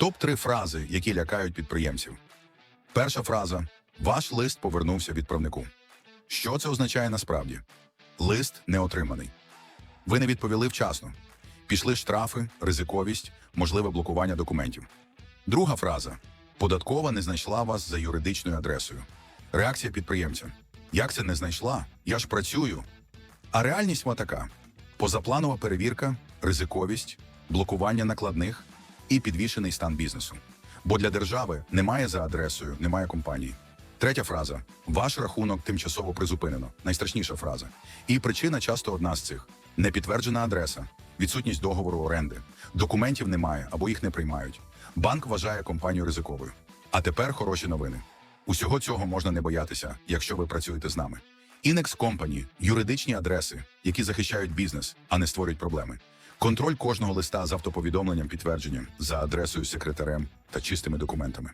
Топ 3 фрази, які лякають підприємців. Перша фраза: ваш лист повернувся відправнику. Що це означає насправді? Лист не отриманий. Ви не відповіли вчасно. Пішли штрафи, ризиковість, можливе блокування документів. Друга фраза: податкова не знайшла вас за юридичною адресою. Реакція підприємця: Як це не знайшла? Я ж працюю. А реальність вона така: позапланова перевірка, ризиковість, блокування накладних і підвішений стан бізнесу. Бо для держави немає за адресою, немає компанії. Третя фраза: ваш рахунок тимчасово призупинено. Найстрашніша фраза. І причина часто одна з цих: непідтверджена адреса, відсутність договору оренди, документів немає або їх не приймають. Банк вважає компанію ризиковою. А тепер хороші новини. Усього цього можна не боятися, якщо ви працюєте з нами. Inex Company – юридичні адреси, які захищають бізнес, а не створюють проблеми. Контроль кожного листа з автоповідомленням підтвердженням за адресою секретарем та чистими документами.